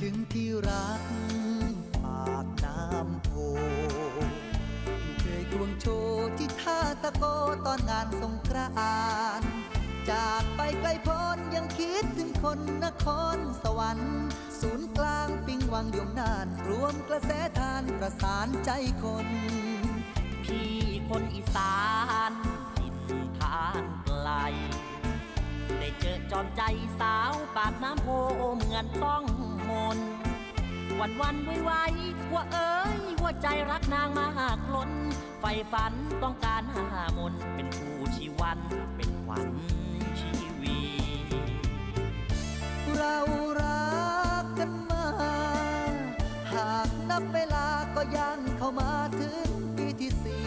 ถึงที่รักปากน้ำโพเคยควงโชว์ที่ท่าตะโกตอนงานสงกรานต์จากไปไกลพ้นยังคิดถึงคนนครสวรรค์ศูนย์กลางปิงวังยมนาน รวมกระแสทานประสานใจคน พี่คนอีสานถิ่นทานไกล ได้เจอจอมใจสาวปากน้ำโพเหมือนต้อง วันวันไว้ไว้ว่าเอ้ยว่าใจรักนางมากล้นไฟฝันต้องการหามนเป็นผู้ชีวันเป็นขวัญชีวีเรารักกันมา หากนับเวลาก็ยังเข้ามาถึงปีที่สี่